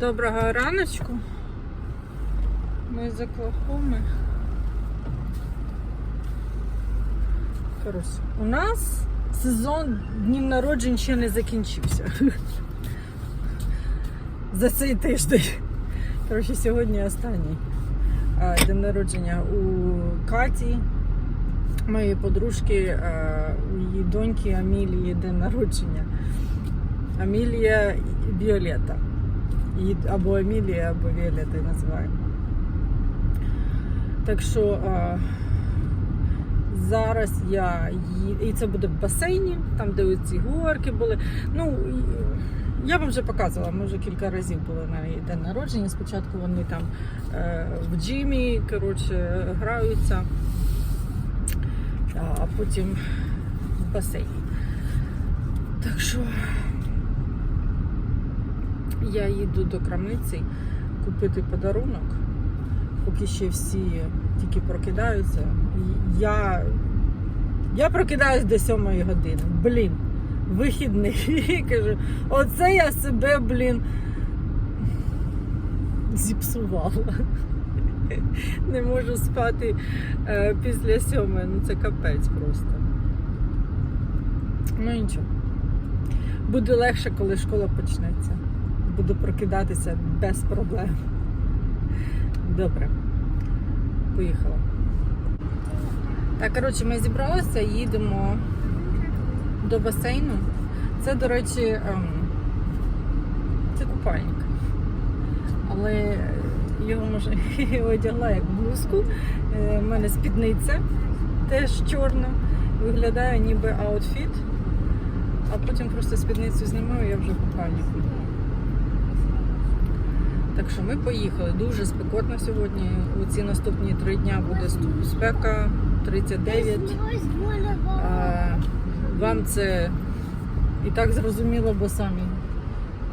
Доброго раночку. Ми з Оклахоми. Коротше, у нас сезон днів народжень ще не закінчився. За цей тиждень. Коротше, сьогодні останній день народження у Каті, моєї подружки, у її доньки Амілії день народження. Амілія і або Емілія, або Віолетта називаємо. Так що а, зараз я їду, і це буде в басейні, там де ці горки були. Ну, я вам вже показувала, ми вже кілька разів були на її день народження. Спочатку вони там е, в джимі коротше, граються, а потім в басейні. Так що я їду до крамниці купити подарунок, поки ще всі тільки прокидаються. Я, я прокидаюсь до 7 години. Блін, вихідний. Кажу, оце я себе, блін, зіпсувала. Не можу спати е, після сьомої. Ну це капець просто. Ну нічого. Буде легше, коли школа почнеться. Буду прокидатися без проблем. Добре. Поїхала. Так, коротше, ми зібралися, їдемо до басейну. Це, до речі, ем, це купальник. Але його може одягла як блузку. Е, У мене спідниця теж чорна. Виглядає ніби аутфіт. А потім просто спідницю зніму і я вже в купальнику. Так що ми поїхали. Дуже спекотно сьогодні. У ці наступні три дня буде спека 39. А, вам це і так зрозуміло, бо самі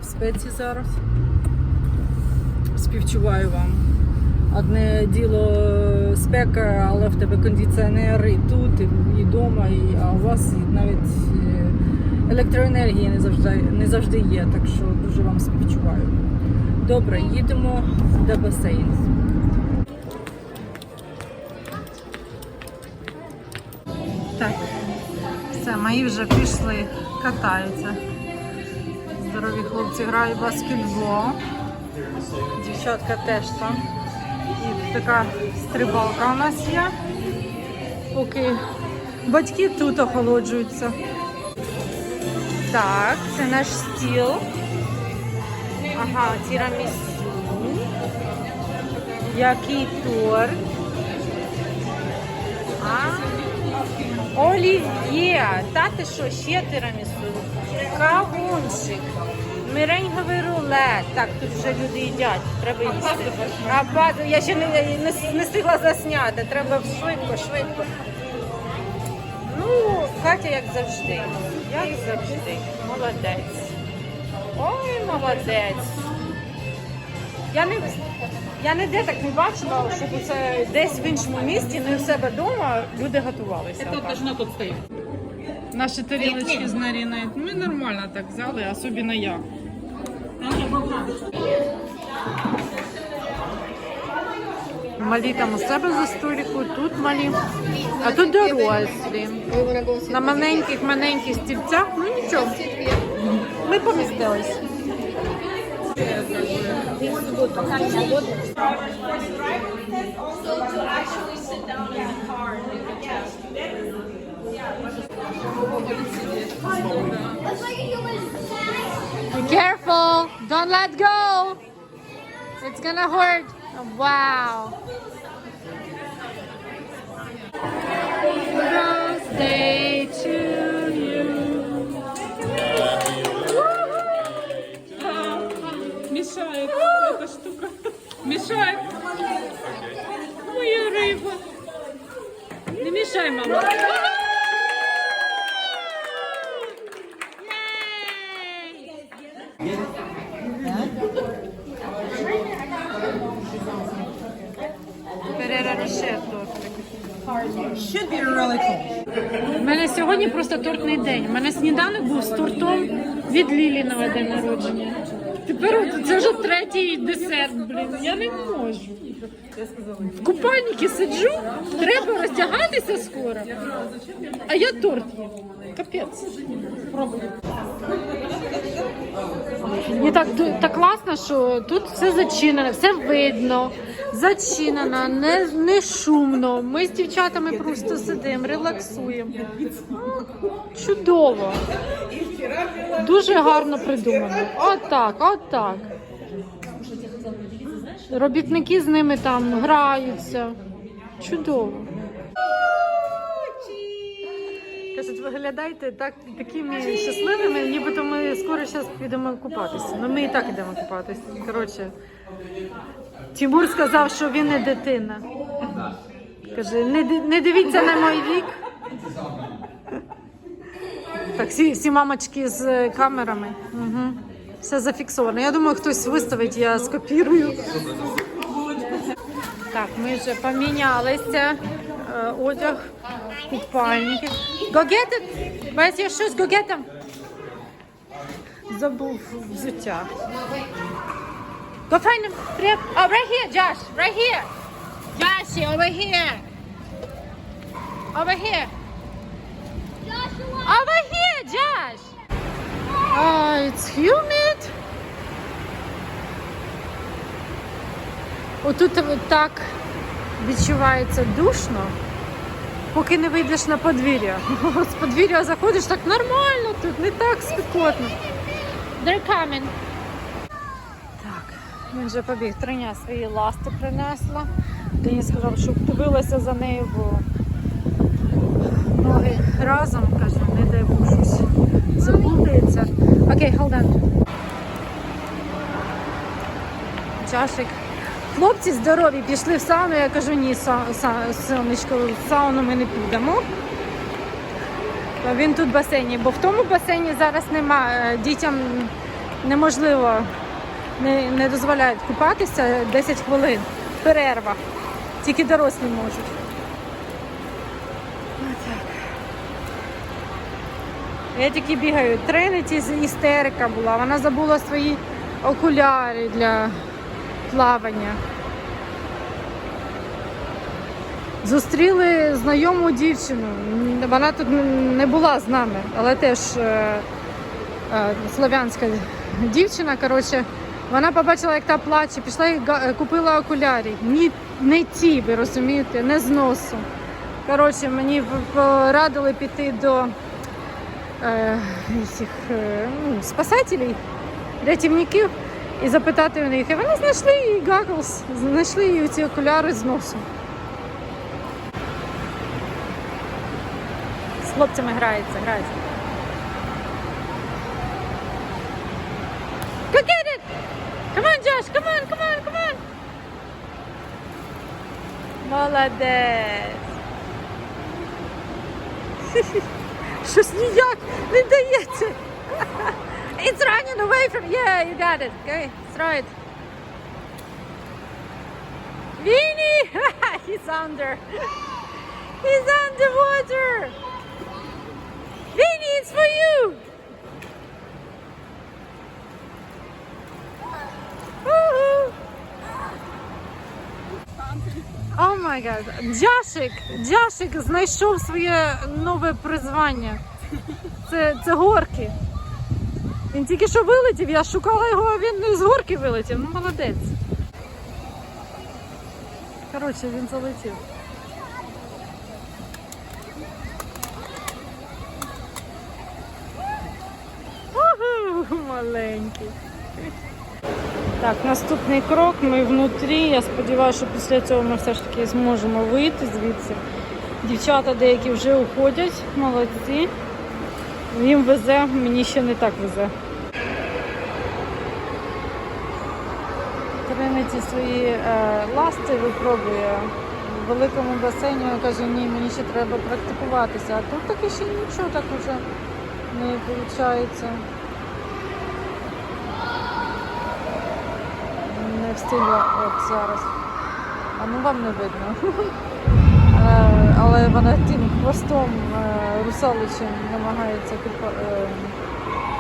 в спеці зараз. Співчуваю вам. Одне діло спека, але в тебе кондиціонер і тут, і, вдома, і, а у вас навіть е, електроенергії не завжди, не завжди є, так що дуже вам співчуваю. Добре, їдемо до басейну. Так, все, мої вже пішли, катаються. Здорові хлопці грають в баскетбол. Дівчатка теж там. І така стрибалка у нас є. Поки батьки тут охолоджуються. Так, це наш стіл. Ага, тірамісу. Який торт. А, олів'є. Та ти що, ще тірамісу? Кавунчик. Меренговий рулет. Так, тут вже люди їдять. Треба їсти. А ба- я ще не, не, не встигла засняти. Треба швидко, швидко. Ну, Катя, як завжди. Як завжди. Молодець. Ой, молодець. Я не, я ніде так не бачила, щоб це десь в іншому місті, не у себе вдома люди готувалися. Тут должно тут стоять. Наші тарілочки з Наріною. Ми нормально так взяли, особливо я. Малі там у себе за столику, тут малі, а тут дорослі. На маленьких маленьких стільцях, ну нічого. Ми помістились. Be careful! Don't let go! It's gonna hurt. Wow! Birthday to Мешает. Моя рыба. Не мешай, мама. У мене сьогодні просто тортний день. У мене сніданок був з тортом від Ліліного день народження. тепер це вже третій десерт, блін. Я не можу. В купальнику сиджу, треба роздягатися скоро. А я торт їм. Капець. І так, так класно, що тут все зачинено, все видно, зачинено, не, не шумно. Ми з дівчатами просто сидимо, релаксуємо. Чудово. Дуже гарно придумано. Отак, отак. Робітники з ними там граються. Чудово. Кажуть, виглядаєте так, такими щасливими, нібито ми скоро зараз підемо купатися. Ну ми і так йдемо купатися. Коротше, Тимур сказав, що він не дитина. Каже, не, не дивіться на мій вік. Так, всі, всі мамочки з камерами. Угу. Все зафіксовано. Я думаю, хтось виставить, я скопірую. Так, ми вже помінялися. Е, Одяг, купальники. Your shoes? Go get them! Забув взуття. Go find. Прям. Oh, right here, Josh. Right here. Josh, over here. Over here. Over here, Josh. Oh, it's humid. Отут так відчувається душно, поки не вийдеш на подвір'я. З подвір'я заходиш так нормально, тут не так спекотно. They're coming. Так, він вже побіг. Триня свої ласти принесла. Дені сказав, щоб дивилася за нею, бо ноги разом, каже, не дай Бог щось заплутається. Окей, hold on. Чашик. Хлопці здорові пішли в сауну, я кажу, ні, сонечко, в сауну ми не підемо. Він тут в басейні, бо в тому басейні зараз немає. Дітям неможливо, не, не дозволяють купатися 10 хвилин. Перерва. Тільки дорослі можуть. Я тільки бігаю. Тринеті істерика була. Вона забула свої окуляри для плавання. Зустріли знайому дівчину. Вона тут не була з нами, але теж е, е, слов'янська дівчина. Коротше, вона побачила, як та плаче, пішла і купила окулярі. Ні, не ті, ви розумієте, не з носу. Коротше, мені порадили піти до е, цих, е, ну, спасателів, рятівників і запитати у них. І вони знайшли її goggles, знайшли її ці окуляри з носу. З хлопцями грається, грається. Go! Come on, Josh! Come on, come on, come on! Молодець! Щось ніяк не дається. It's running away from Yeah, you got it. Okay, throw it. Vinny! He's under. He's underwater. Vinny, it's for you. О май гад. Джашик, Джашик знайшов своє нове призвання. Це, це горки. Він тільки що вилетів, я шукала його, а він з горки вилетів. Ну, молодець. Коротше, він залетів. Маленький. Так, наступний крок. Ми внутрі. Я сподіваюся, що після цього ми все ж таки зможемо вийти звідси. Дівчата деякі вже уходять, молодці. Їм везе, мені ще не так везе. Триниці свої е, ласти випробує. В великому басейні каже, ні, мені ще треба практикуватися. А тут таки ще нічого так уже не виходить. Не встигла от зараз. А ну вам не видно. Е, Але вона тим хвостом е, русаличим намагається е,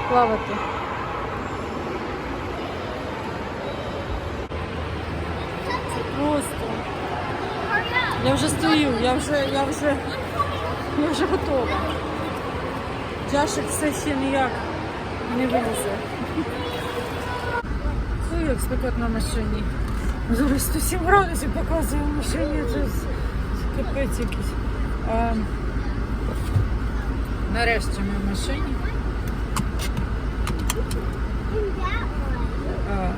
плавати. Я вже стою, я вже, я вже, я вже готова. Джашик все ще ніяк не вилізе. Фу, як спекотно на машині. Зараз 107 градусів показує машині. Це капець якийсь. Нарешті ми в машині. А,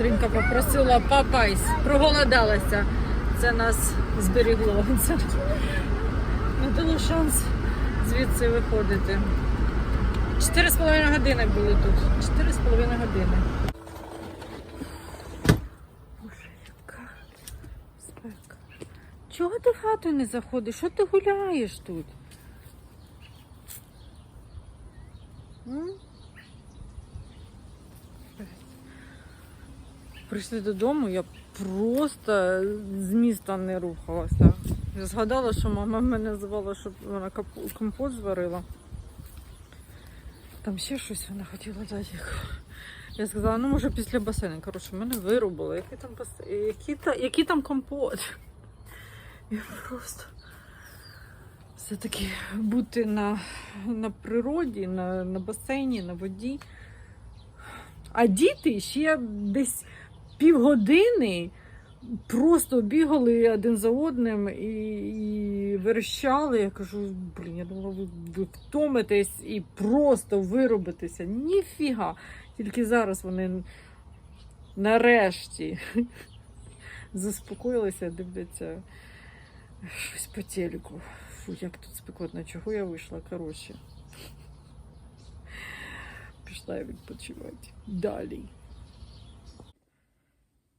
Тринка попросила папайсь, проголодалася. Це нас зберігло. Це не дало шанс звідси виходити. Чотири з половиною години були тут. Чотири з половиною години. Боже, яка спека. Чого ти в хату не заходиш? Що ти гуляєш тут? М? Прийшли додому, я просто з міста не рухалася. Я згадала, що мама мене звала, щоб вона компот зварила. Там ще щось вона хотіла дати. Я сказала, ну може після басейну. Коротше, мене вирубило. Який там басейн? Який, та... Який там компот? Я просто все-таки бути на, на природі, на, на басейні, на воді. А діти ще десь півгодини просто бігали один за одним і, і верещали. Я кажу, блін, я думала, ви, ви втомитесь і просто виробитеся. Ніфіга. Тільки зараз вони нарешті заспокоїлися, дивляться щось по телеку. Фу, як тут спекотно, чого я вийшла? Коротше. Пішла я відпочивати. Далі.